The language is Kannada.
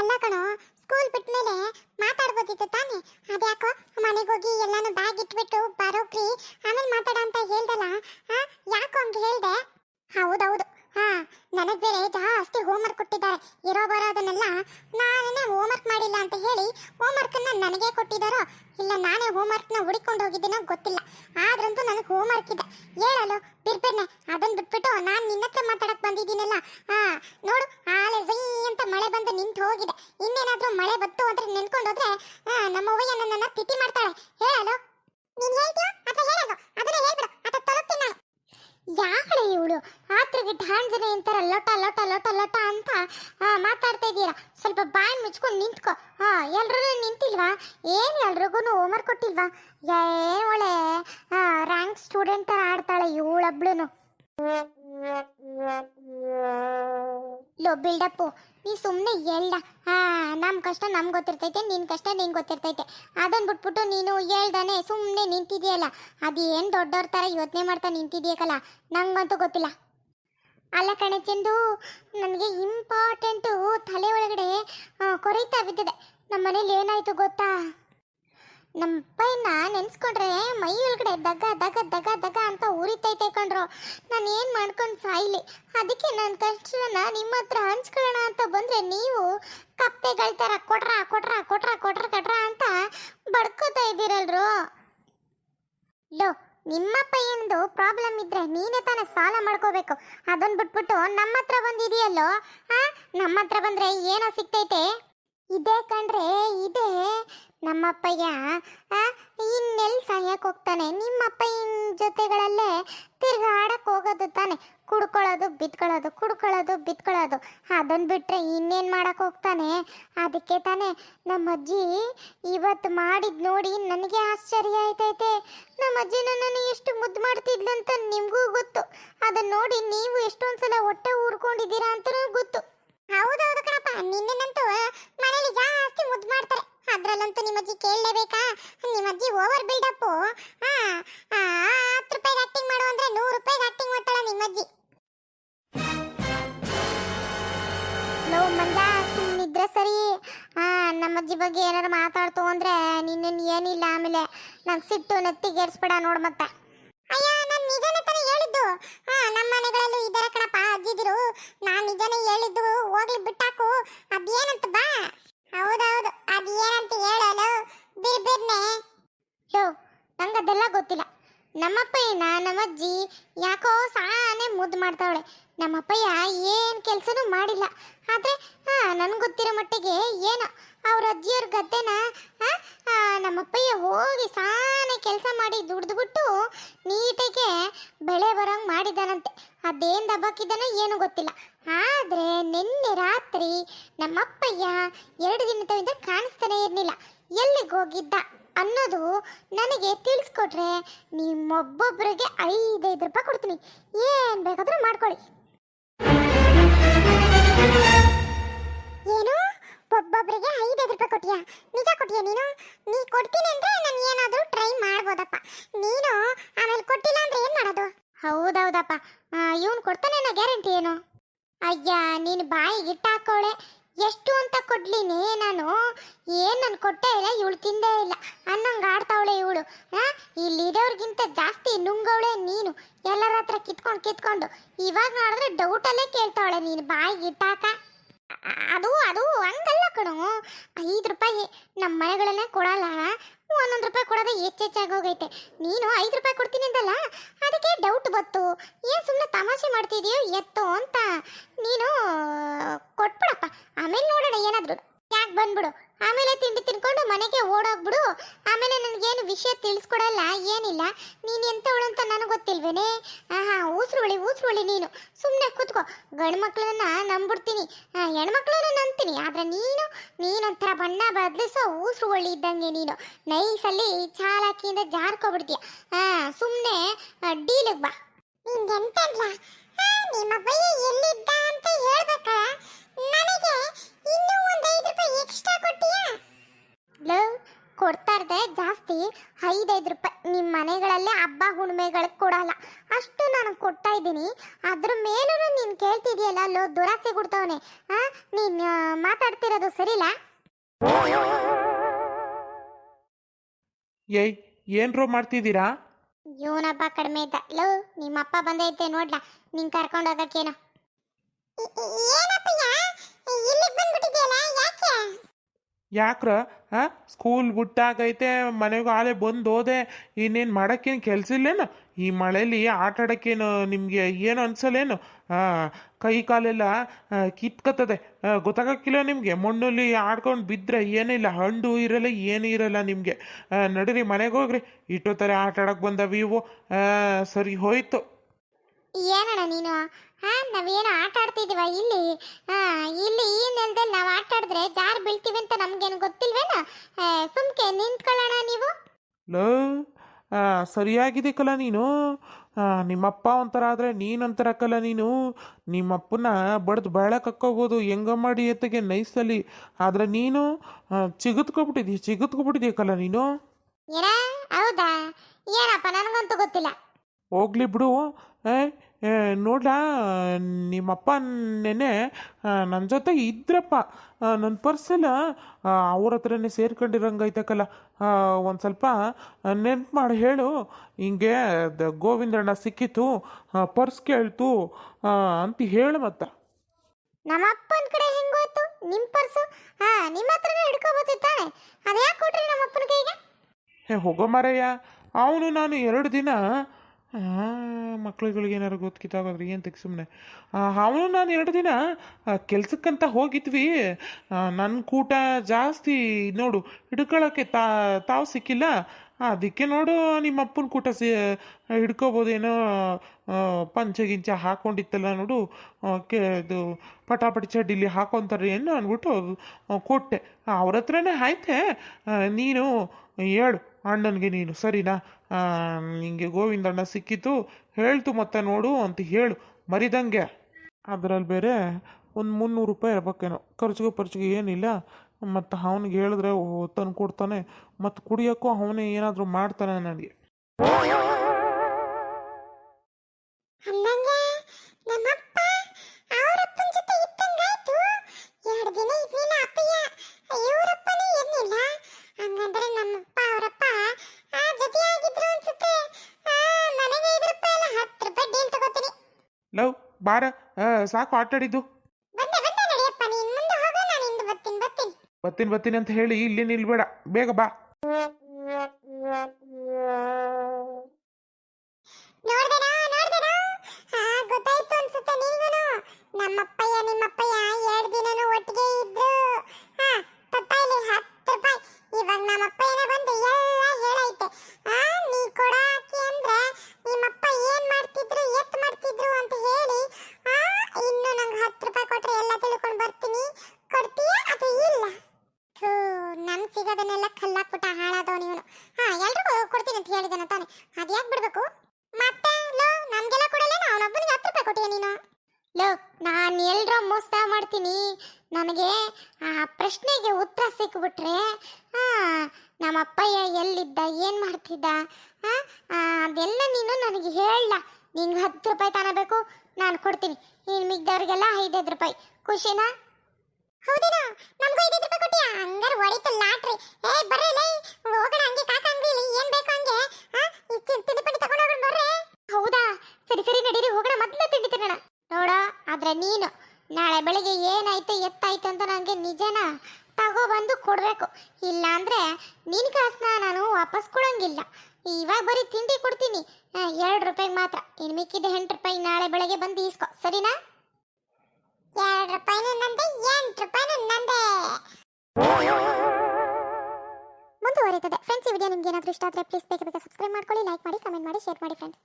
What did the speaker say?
ಅಲ್ಲ ಕಣೋ ಸ್ಕೂಲ್ ಬಿಟ್ಮೇಲೆ ಮಾತಾಡ್ಬೋದಿತ್ತು ತಾನೇ? ಅದ್ಯಾಕೋ ಮನೆಗೆ ಹೋಗಿ ಎಲ್ಲಾನು ಬ್ಯಾಗ್ ಇಟ್ಬಿಟ್ಟು ಬರೋಕ್ರಿ, ಆಮೇಲೆ ಮಾತಾಡ ಅಂತ ಹೇಳ್ದಲ್ಲ ಯಾಕೋ ಹಂಗೆ ಹೇಳ್ದೆ? ಹೌದೌದು. ಹಾ ನನಗೆ ಬೇರೆ ಜಾಸ್ತಿ ಹೋಮ್ವರ್ಕ್ ಕೊಟ್ಟಿದ್ದಾರೆ. ಇರೋ ಬರೋದನ್ನೆಲ್ಲ ನಾನೇ ಹೋಮ್ವರ್ಕ್ ಮಾಡಿಲ್ಲ ಅಂತ ಹೇಳಿ ಹೋಮ್ವರ್ಕನ್ನ ನನಗೆ ಕೊಟ್ಟಿದ್ದಾರೋ ಇಲ್ಲ ನಾನೇ ಹೋಮ್ವರ್ಕ್ನ ಹುಡಿಕೊಂಡು ಹೋಗಿದ್ದೀನೋ ಗೊತ್ತಿಲ್ಲ. ಆದ್ರಂತೂ ನನಗೆ ಹೋಮ್ವರ್ಕ್ ಇದೆ. ಹೇಳಲು ಬಿರ್ಬಿರ್ನೆ ಅದನ್ನ ಬಿಟ್ಬಿಟ್ಟು ನಾನು ನಿನ್ನ ಹತ್ರ ಮಾತಾಡಕ್ ಬಂದಿದ್ದೀನಲ್ಲ. ಹಾ ನೋಡು ಆಲೆ ಝೈ ಅಂತ ಮಳೆ ಬಂದು ನಿಂತು ಹೋಗಿದೆ. ಇನ್ನೇನಾದ್ರೂ ಮಳೆ ಬತ್ತು ಅಂತ ನೆನ್ಕೊಂಡು ಆ, ನಮ್ಮ ಅವ್ವಯ್ಯ ನನ್ನನ್ನ ತಿಥಿ ಮಾಡ್ತಾಳೆ. ಹೇಳಲು? ನೀನ್ ಹೇಳ್ತೀಯೋ ಅಥವಾ ಹೇಳೋದು ಅದನ್ನ ಹೇಳ್ಬಿಡು ಅಥವಾ ತೊಲಗ್ತೀನಿ ನಾನು ಯಾಳೆ ಇವಳು? ಆತ್ರಗೆ ಹಾಂಜನೆ ಅಂತಾರ, ಲೋಟ ಲೋಟ ಲೋಟ ಲೋಟ ಅಂತ. ಮಾತಾಡ್ತಾ ಇದ್ದೀರಾ? ಸ್ವಲ್ಪ ಬಾಯಿ ಮುಚ್ಕೊಂಡು ನಿಂತ್ಕೋ. ಹಾ ಎಲ್ರೂ ನಿಂತಿಲ್ವಾ? ಏನು ಎಲ್ರಿಗೂ ಹೋಮ್ವರ್ಕ್ ಕೊಟ್ಟಿಲ್ವಾ? ಏ ಒಳ್ಳೆ ರ್ಯಾಂಕ್ ಸ್ಟೂಡೆಂಟ್ ಥರ ಆಡ್ತಾಳೆ ಇವಳೊಬ್ಳುನು. ಲೋ ಬಿಲ್ಡಪ್ಪು ನೀ ಸುಮ್ಮನೆ ಹೇಳ್ದ. ಹಾ ನಮ್ಮ ಕಷ್ಟ ನಮ್ಗೆ ಗೊತ್ತಿರ್ತೈತೆ ನಿನ್ನ ಕಷ್ಟ ನಿಂಗೆ ಗೊತ್ತಿರ್ತೈತೆ. ಅದನ್ನ ಬಿಟ್ಬಿಟ್ಟು ನೀನು ಹೇಳ್ದಾನೆ ಸುಮ್ಮನೆ ನಿಂತಿದೆಯಲ್ಲ. ಅದೇನು ದೊಡ್ಡವ್ರ ಥರ ಯೋಚನೆ ಮಾಡ್ತಾ ನಿಂತಿದೆಯಕ್ಕಲ್ಲ ನಂಗಂತೂ ಗೊತ್ತಿಲ್ಲ. ಅಲ್ಲ ಕಣೆ ಚಂದು, ನನಗೆ ಇಂಪಾರ್ಟೆಂಟು ತಲೆ ಒಳಗಡೆ ಕೊರೈತಾ ಬಿದ್ದಿದೆ. ನಮ್ಮ ಮನೇಲಿ ಏನಾಯ್ತು ಗೊತ್ತಾ? ನಮ್ಮ ಅಪ್ಪಯ್ಯನ ನೆನ್ಸ್ಕೊಂಡ್ರೆ ಮೈ ಒಳಗಡೆ ದಗ ದಗ ದಗ ದಗ ಅಂತ ಉರಿತೈತೆ ಕಣ್ರು. ನಾನು ಏನು ಮಾಡ್ಕೊಂಡು ಸಾಯಿಲಿ? ಅದಕ್ಕೆ ನನ್ನ ಕಷ್ಟನ ನಿಮ್ಮ ಹತ್ರ ಹಂಚ್ಕೊಳ್ಳೋಣ ಅಂತ ಬಂದರೆ ನೀವು ಕಪ್ಪೆಗಳ ಥರ ಕೊಟ್ರ ಕೊಟ್ರ ಕೊಟ್ರ ಕೊಟ್ರ ಕೊಟ್ರ ಅಂತ ಬಡ್ಕೋತಾ ಇದ್ದೀರಲ್ರು. ಲೋ, ನಿಮ್ಮ ಪೈಯಂದು ಪ್ರಾಬ್ಲಮ್ ಇದ್ರೆ ನೀನೇ ತಾನೇ ಸಾಲ ಮಾಡ್ಕೋಬೇಕು. ಅದನ್ನ ಬಿಟ್ಬಿಟ್ಟು ನಮ್ಮ ಹತ್ರ ಬಂದಿದೆಯಲ್ಲೋ? ಆ, ನಮ್ಮ ಹತ್ರ ಬಂದ್ರೆ ಏನೋ ಸಿಗ್ತೈತೆ? ಇದೇ ಕಂಡ್ರೆ ಇದೇ. ನಮ್ಮಪ್ಪಯ್ಯ ಇನ್ನೆಲ್ಲಿ ಇನ್ನೆಲ್ ಸಾಯಕ್ ಹೋಗ್ತಾನೆ. ನಿಮ್ಮಪ್ಪಯ್ಯನ ಜೊತೆಗಳಲ್ಲೇ ತಿರ್ಗಾಡಕ್ ಹೋಗೋದು ತಾನೆ. ಕುಡ್ಕೊಳ್ಳೋದು, ಬಿತ್ಕೊಳ್ಳೋದು ಕುಡ್ಕೊಳ್ಳೋದು, ಬಿತ್ಕೊಳ್ಳೋದು. ಅದನ್ನ ಬಿಟ್ಟರೆ ಇನ್ನೇನು ಮಾಡಕ್ ಹೋಗ್ತಾನೆ? ಅದಕ್ಕೆ ತಾನೆ ನಮ್ಮ ಅಜ್ಜಿ ಇವತ್ತು ಮಾಡಿದ್ ನೋಡಿ ನನಗೆ ಆಶ್ಚರ್ಯ ಆಯ್ತೈತೆ. ನಮ್ಮ ಅಜ್ಜಿ ನನ್ನನ್ನು ಎಷ್ಟು ಮುದ್ದು ಮಾಡ್ತಿದ್ಲು ಅಂತ ನಿಮಗೂ ಗೊತ್ತು. ಅದನ್ನ ನೋಡಿ ನೀವು ಎಷ್ಟೊಂದ್ಸಲ ಹೊಟ್ಟೆ ಊರ್ಕೊಂಡಿದ್ದೀರಾ ಅಂತಲೂ ಗೊತ್ತು. ಹೌದೌದು ಕಣಪ್ಪ. ನಿನ್ನಂತೂ ಮನೇಲಿ ಜಾಸ್ತಿ ಮುದ್ದು ಮಾಡ್ತಾರೆ. ಅದ್ರಲ್ಲಂತೂ ನಿಮ್ಮ ಅಜ್ಜಿ ಕೇಳಲೇಬೇಕಾ? ನಿಮ್ಮ ಅಜ್ಜಿ ಓವರ್ ಬಿಲ್ಡಪ್ ಹತ್ತು ರೂಪಾಯಿಗೆ ಆಕ್ಟಿಂಗ್ ಮಾಡು ಅಂದ್ರೆ ನೂರು ರೂಪಾಯಿಗೆ ಆಕ್ಟಿಂಗ್ ಮಾಡ್ತಾಳೆ ನಿಮ್ಮ ಅಜ್ಜಿ. ಲೋ ಮಂಜ ಸುಮ್ಮನಿದ್ರೆ ಸರಿ. ಆ ನಮ್ಮ ಅಜ್ಜಿ ಬಗ್ಗೆ ಏನಾರು ಮಾತಾಡ್ತು ಅಂದ್ರೆ ನಿನ್ನ ಏನಿಲ್ಲ ಆಮೇಲೆ ನಂಗೆ ಸಿಟ್ಟು ನೆತ್ತಿಗೇರಿಸ್ಬೇಡ ನೋಡು ಮತ್ತೆ ಅಯ್ಯ ನಾನು ನಿಜನೇ ತಾನೇ ಹೇಳಿದ್ದು ಹಾ ನಮ್ಮ ಮನೆಗಳಲ್ಲೂ ಇದ್ದಾರೆ ಕಣಪ್ಪ ಅಜ್ಜಿದಿರು ನಾನು ನಿಜನೇ ಹೇಳಿದ್ದು ಹೋಗ್ಲಿ ಬಿಟ್ಟಾಕು ಅದೇನಂತ ಬಾ ಹೌದೌದು ಅದೇನಂತ ಹೇಳಲು ಬಿರ್ಬಿರ್ನೆ ಯೋ ನಂಗೆ ಅದೆಲ್ಲ ಗೊತ್ತಿಲ್ಲ ನಮ್ಮಪ್ಪಯ್ಯನ ನಮ್ಮಜ್ಜಿ ಯಾಕೋ ಸಾನೆ ಮುದ್ದು ಮಾಡ್ತಾವಳೆ. ನಮ್ಮಪ್ಪಯ್ಯ ಏನು ಕೆಲಸನೂ ಮಾಡಿಲ್ಲ. ಆದರೆ ನನಗೆ ಗೊತ್ತಿರೋ ಮಟ್ಟಿಗೆ ಏನು ಅವ್ರ ಅಜ್ಜಿಯವ್ರ ಗದ್ದೆನ ನಮ್ಮಪ್ಪಯ್ಯ ಹೋಗಿ ಸಾನೆ ಕೆಲಸ ಮಾಡಿ ದುಡ್ದುಬಿಟ್ಟು ನೀಟಾಗೆ ಬೆಳೆ ಬರೋಂಗೆ ಮಾಡಿದಾನಂತೆ ಅದೇನು ದಬ್ಬಾಕಿದ್ದಾನೋ ಏನು ಗೊತ್ತಿಲ್ಲ. ಆದರೆ ನಿನ್ನೆ ರಾತ್ರಿ ನಮ್ಮಪ್ಪಯ್ಯ ಎರಡು ದಿನದಿಂದ ಕಾಣಿಸ್ತಾನೆ ಇರಲಿಲ್ಲ. ಎಲ್ಲಿಗೆ ಹೋಗಿದ್ದ? ಅನ್ನೋದು ನನಗೆ ತಿಳಿಸ್ಕೊಟ್ರೆ ನಿಮ್ಮೊಬ್ಬೊಬ್ಬರಿಗೆ ಐದೈದು ರೂಪಾಯಿ ಕೊಡ್ತೀನಿ. ಏನು ಬೇಕಾದರೂ ಮಾಡ್ಕೊಳ್ಳಿ. ಏನು? ಒಬ್ಬೊಬ್ಬರಿಗೆ ಐದೈದು ರೂಪಾಯಿ ಕೊಟ್ಟಿಯಾ? ನಿಜ ಕೊಟ್ಟಿಯ ನೀನು? ನೀ ಕೊಡ್ತೀನಿ ಅಂದ್ರೆ ನಾನು ಏನಾದರೂ ಟ್ರೈ ಮಾಡ್ಬೋದಪ್ಪ. ನೀನು ಆಮೇಲೆ ಕೊಟ್ಟಿಲ್ಲ ಅಂದ್ರೆ ಏನು ಮಾಡೋದು? ಹೌದೌದಪ್ಪ. ಇವನು ಕೊಡ್ತಾನೆ ಗ್ಯಾರಂಟಿ ಏನು? ಅಯ್ಯ, ನೀನು ಬಾಯಿಗೆ ಇಟ್ಟಾಕೋಳೆ ಎಷ್ಟು ಅಂತ ಕೊಡ್ಲಿನಿ ನಾನು? ಏನು ನಾನು ಕೊಟ್ಟೇ ಇಲ್ಲ, ಇವಳು ತಿಂದೇ ಇಲ್ಲ. ಅನ್ನಂಗೆ ಆಡ್ತಾವಳೆ ಇವಳು. ಇಲ್ಲಿರೋರ್ಗಿಂತ ಜಾಸ್ತಿ ನುಂಗವಳೆ ನೀನು. ಎಲ್ಲರ ಹತ್ರ ಕಿತ್ಕೊಂಡು ಕಿತ್ಕೊಂಡು. ಇವಾಗ ನೋಡಿದ್ರೆ ಡೌಟಲ್ಲೇ ಕೇಳ್ತಾವಳೆ ನೀನು. ಬಾಯಿಗೆ ಇಟ್ಟಾಕ ಅದು ಅದು ಹಂಗಲ್ಲ ಕಣು. ಐದು ರೂಪಾಯಿ ನಮ್ಮ ಮನೆಗಳನ್ನೇ ಕೊಡಲ್ಲ. ಒಂದೊಂದು ರೂಪಾಯಿ ಕೊಡೋದೇ ಹೆಚ್ಚೆಚ್ಚಾಗಿ ಹೋಗೈತೆ. ನೀನು ಐದು ರೂಪಾಯಿ ಕೊಡ್ತೀನಿ ಅಂದಲ್ಲ ಅದಕ್ಕೆ ಡೌಟ್ ಬತ್ತು ಏನು ಸುಮ್ಮನೆ ತಮಾಷೆ ಮಾಡ್ತಿದೀಯೋ ಎತ್ತು ಅಂತ. ನೀನು, ಕೊಟ್ಬಿಡಪ್ಪ. ಆಮೇಲೆ ನೋಡೋಣ ಏನಾದ್ರು. ಯಾಕೆ ಬಂದ್ಬಿಡು? ಆಮೇಲೆ ತಿಂಡಿ ತಿನ್ಕೊಂಡು ಮನೆಗೆ ಓಡೋಗ್ಬಿಡು. ಆಮೇಲೆ ನನಗೇನು ವಿಷಯ ತಿಳಿಸ್ಕೊಡಲ್ಲ, ಏನಿಲ್ಲ. ನೀನು ಎಂಥವಳು ಅಂತ ನನಗೆ ಗೊತ್ತಿಲ್ವೇನೆ? ಆಹಾ ಊಸ್ರುವಳಿ ಊಸ್ರುವಳಿ ನೀನು. ಸುಮ್ಮನೆ ಕೂತ್ಕೋ. ಗಂಡು ಮಕ್ಕಳನ್ನ ನಂಬಿಡ್ತೀನಿ ಹೆಣ್ಮಕ್ಳನ್ನ ನಂಬ್ತೀನಿ. ಆದರೆ ನೀನು, ನೀನೊಂಥರ ಬಣ್ಣ ಬದಲಿಸೋ ಊಸ್ರುವಳಿ ಇದ್ದಂಗೆ ನೀನು. ನೈಸಲ್ಲಿ ಚಾಲಾಕಿಯಿಂದ ಜಾರ್ಕೊಬಿಡ್ತೀಯ. ಹಾಂ ಸುಮ್ಮನೆ ಡೀಲಿಗೆ ಬಾ. ನಿಂಗೆಂತಲ್ಲ ನಿಮ್ಮ ಬಯ್ಯ ಎಲ್ಲಿದ್ದ ಮನೆಗಳಲ್ಲೇ ಹಬ್ಬ ಹುಣ್ಮೆಗಳಿಗೆ ಕೊಡಲ್ಲ. ಅಷ್ಟು ನಾನು ಕೊಡ್ತಾ ಇದ್ದೀನಿ. ಅದ್ರ ಮೇಲೂ ನೀನು ಕೇಳ್ತಿದ್ಯಲ್ಲ ಲೋ ದುರಾಸೆ ಕೊಡ್ತಾವನೆ. ಹಾ ನೀನು ಮಾತಾಡ್ತಿರೋದು ಸರಿಲ್ಲ? ಏಯ್ ಏನ್ರೋ ಮಾಡ್ತಿದ್ದೀರಾ? ಇವನಪ್ಪ ಕಡಿಮೆ ಇದ್ದ. ಲೋ ನಿಮ್ಮಪ್ಪ ಬಂದೈತೆ ನೋಡ್ಲಾ. ನಿನ್ ಕರ್ಕೊಂಡು ಹೋಗಕ್ಕೇನೋ. ಏನಪ್ಪ ಇಲ್ಲಿಗೆ ಬಂದ್ಬಿಟ್ಟಿದ್ಯಲ್ಲ ಯಾಕೆ? ಯಾಕ್ರ? ಹಾ ಸ್ಕೂಲ್ ಬಿಟ್ಟಾಗೈತೆ ಮನೆಗೂ ಆಲೆ ಬಂದು ಹೋದೆ ಇನ್ನೇನು ಮಾಡೋಕ್ಕೇನು ಕೆಲಸ ಇಲ್ಲೇನು? ಈ ಮಳೇಲಿ ಆಟ ಆಡೋಕ್ಕೇನು ನಿಮಗೆ ಏನು ಅನ್ಸಲ್ಲೇನು ಕೈ ಕಾಲೆಲ್ಲ ಕಿತ್ಕತ್ತದೆ. ಗೊತ್ತಾಗಕ್ಕಿಲ್ಲ ನಿಮಗೆ? ಮಣ್ಣಲ್ಲಿ ಆಡ್ಕೊಂಡು ಬಿದ್ದರೆ ಏನಿಲ್ಲ ಹಣ್ಣು ಇರಲ್ಲ, ಏನೂ ಇರಲ್ಲ ನಿಮಗೆ. ನಡೀರಿ ಮನೆಗೆ ಹೋಗ್ರಿ. ಇಟ್ಟೋತಾರೆ ಆಟ ಆಡೋಕೆ ಬಂದ ಇವು. ಸರಿ ಹೋಯ್ತು. ಏನಣ್ಣ ನೀನು? ಹಾ ನಾವೇನೋ ಆಟ ಆಡ್ತಿದೀವ ಇಲ್ಲಿ? ಹಾ ಇಲ್ಲಿ ಈ ನೆಲದಲ್ಲಿ ನಾವು ಆಟ ಆಡಿದ್ರೆ ಜಾರ್ ಬೀಳ್ತೀವಿ ಅಂತ ನಮ್ಗೇನು ಗೊತ್ತಿಲ್ವೇನ? ಸುಮ್ಕೆ ನಿಂತ್ಕೊಳ್ಳೋಣ ನೀವು. ಲೋ ಆ, ಸರಿಯಾಗಿದೆ ಕಲ ನೀನು. ಆ, ನಿಮ್ಮಪ್ಪ ಒಂಥರ ಆದರೆ ನೀನೊಂಥರ ಕಲ ನೀನು. ನಿಮ್ಮಪ್ಪನ ಬಡ್ದು ಬೆಳಕ್ ಹಾಕ್ಕೋಬೋದು ಹೆಂಗ ಮಾಡಿ ಎತ್ತಗೆ ನೈಸಲ್ಲಿ. ಆದರೆ ನೀನು ಚಿಗುತ್ಕೊಬಿಟ್ಟಿದ್ಯ ಚಿಗುತ್ಕೊಬಿಟ್ಟಿದ್ಯ ಕಲ ನೀನು. ಏನ? ಹೌದಾ? ಏನಪ್ಪ ನನಗಂತೂ ಗೊತ್ತಿಲ್ಲ. ಹೋಗ್ಲಿ ಬಿಡು. ನೋಡ್ಲಾ ನಿಮ್ಮಪ್ಪ ನೆನೆ ನನ್ನ ಜೊತೆ ಇದ್ರಪ್ಪ. ನನ್ನ ಪರ್ಸೆಲ್ಲ ಅವ್ರ ಹತ್ರನೇ ಸೇರ್ಕೊಂಡಿರಂಗೈತಕ್ಕಲ್ಲ ಒಂದು ಸ್ವಲ್ಪ ನೆನ್ಪು ಮಾಡಿ ಹೇಳು. ಹಿಂಗೆ ದ- ಗೋವಿಂದಣ್ಣ ಸಿಕ್ಕಿತು ಪರ್ಸ್ ಕೇಳ್ತು ಅಂತ ಹೇಳು ಮತ್ತ. ನಮ್ಮಪ್ಪನ ಕಡೆ ಹೆಂಗೋಯ್ತು ನಿಮ್ಮ ಪರ್ಸು? ಹಾ ನಿಮ್ಮ ಹತ್ರನೇ ಹಿಡ್ಕೋಬೋದಿತ್ತಾನೆ ಅದ್ಯಾಕೆ ಕೊಟ್ರಿ ನಮ್ಮಪ್ಪನ ಕೈಗೆ? ಹೇ ಹೋಗೋ ಮಾರಯ್ಯ ಅವನು ನಾನು ಎರಡು ದಿನ ಮಕ್ಳುಗಳಿಗೆ ಏನಾರು ಗೊತ್ತಿತ್ತಾಗೋದ್ರೆ ಏನು ತೆಗ್ ಸುಮ್ಮನೆ ಅವನು ನಾನು ಎರಡು ದಿನ ಕೆಲ್ಸಕ್ಕಂತ ಹೋಗಿದ್ವಿ. ನನ್ನ ಕೂಟ ಜಾಸ್ತಿ, ನೋಡು ಹಿಡ್ಕೊಳ್ಳೋಕ್ಕೆ ತಾವು ಸಿಕ್ಕಿಲ್ಲ. ಅದಕ್ಕೆ ನೋಡು, ನಿಮ್ಮ ಅಪ್ಪನ ಕೂಟ ಸಿ ಹಿಡ್ಕೋಬೋದೇನೋ ಪಂಚೆ ಗಿಂಚೆ ಹಾಕೊಂಡಿತ್ತಲ್ಲ ನೋಡು ಕೆ, ಇದು ಪಟಾಪಟಿ ಚಡ್ಡಿಲಿ ಹಾಕೊತಾರೆ ಏನು ಅಂದ್ಬಿಟ್ಟು ಕೊಟ್ಟೆ. ಅವ್ರ ಹತ್ರನೇ ಆಯ್ತೆ. ನೀನು ಹೇಳು, ಅಣ್ಣನಿಗೆ ನೀನು, ಸರಿನಾ? ನಿಂಗೆ ಗೋವಿಂದಣ್ಣ ಸಿಕ್ಕಿತು ಹೇಳ್ತು ಮತ್ತೆ ನೋಡು ಅಂತ ಹೇಳು, ಮರಿದಂಗೆ. ಅದರಲ್ಲಿ ಬೇರೆ ಒಂದು ಮುನ್ನೂರು ರೂಪಾಯಿ ಇರ್ಬೇಕೇನೋ, ಖರ್ಚಿಗೆ ಪರ್ಚಿಗೆ ಏನಿಲ್ಲ. ಮತ್ತು ಅವನಿಗೆ ಹೇಳಿದ್ರೆ ತಂದು ಕೊಡ್ತಾನೆ ಮತ್ತು ಕುಡಿಯೋಕ್ಕೂ ಅವನೇ ಏನಾದರೂ ಮಾಡ್ತಾನೆ ನನಗೆ. ಲವ್ ನಮ್ಮಪ್ಪ ಸಾಕು ಜೊತೆ ಬರ್ತೀನಿ ಬರ್ತೀನಿ ಅಂತ ಹೇಳಿ ಇಲ್ಲಿ ನಿಲ್ಬೇಡ. ಬೇಗ ಬಾ. ಉತ್ತರ ಸಿಕ್ಬಿಟ್ರೆ ನಮ್ಮ ಅಪ್ಪಯ್ಯ ಎಲ್ಲಿದ್ದ, ಏನು ಮಾಡ್ತಿದ್ದ ಅದೆಲ್ಲ ನೀನು ನನಗೆ ಹೇಳಲ್ಲ ನಿಂಗೆ ಹತ್ತು ರೂಪಾಯಿ ತಗೋಬೇಕು ನಾನು ಕೊಡ್ತೀನಿ. ನೀನು ಮಿಗ್ದವ್ರಿಗೆಲ್ಲ ಐದೈದು ರೂಪಾಯಿ. ಖುಷಿನಾ? ಹೌದೇನೋ? ನಮಗೂ ಐದೈದು ರೂಪಾಯಿ ಕೊಟ್ಟಿಯಾ? ಹಂಗಾರೆ ಹೊಡಿತು ಲಾಟ್ರಿ. ಏ, ಬರ್ರಿ, ಲೈ. ಹೋಗೋಣ ಹಂಗೆ, ಕಾಕ ಅಂಗಡಿಲಿ. ಏನ್ ಬೇಕು ಹಂಗೆ? ತಿಂಡಿ ಪಂಡಿ ತಗೊಂಡು ಹೋಗೋಣ, ಬರ್ರಿ. ಹೌದಾ? ಸರಿ ಸರಿ, ನಡೀರಿ, ಹೋಗೋಣ. ಮೊದಲು ತಿಂಡಿ ತಿನ್ನೋಣ. ನೋಡ, ಆದ್ರೆ ನೀನು. ನಾಳೆ ಬೆಳಿಗ್ಗೆ ಏನಾಯ್ತು, ಎತ್ತಾಯ್ತು ಅಂತ ನನಗೆ ನಿಜನಾ? ತಗೊಬಂದು ಕೊಡಬೇಕು. ಇಲ್ಲ ನಿನ್ನ ನಿನ್ ಕಾಸನ್ನ ನಾನು ವಾಪಸ್ ಕೊಡೋಂಗಿಲ್ಲ. ಇವಾಗ ಬರೀ ತಿಂಡಿ ಕೊಡ್ತೀನಿ. ಎರಡು ರೂಪಾಯಿಗೆ ಮಾತ್ರ. ಇನ್ನು ಮಿಕ್ಕಿದ ಎಂಟು ರೂಪಾಯಿ ನಾಳೆ ಬೆಳಗ್ಗೆ ಬಂದು ಈಸ್ಕೊ. ಸರಿನಾ? ಎರಡು ರೂಪಾಯಿನೂ ನಂದೆ ಎಂಟು ರೂಪಾಯಿನೂ ನಂದೆ. ಮುಂದುವರಿತದೆ ಫ್ರೆಂಡ್ಸ್ ಈ ವಿಡಿಯೋ ನಿಮ್ಗೆ ಏನಾದರೂ ಇಷ್ಟ ಆದರೆ ಪ್ಲೀಸ್ ಬೇಗ ಬೇಗ ಸಬ್ಸ್ಕ್ರೈಬ್ ಮಾಡ್ಕೊಳ್ಳಿ ಲೈಕ್ ಮಾಡಿ ಕಮೆಂಟ್ ಮಾಡಿ ಶೇರ್ ಮಾಡಿ ಫ್ರೆಂಡ್ಸ್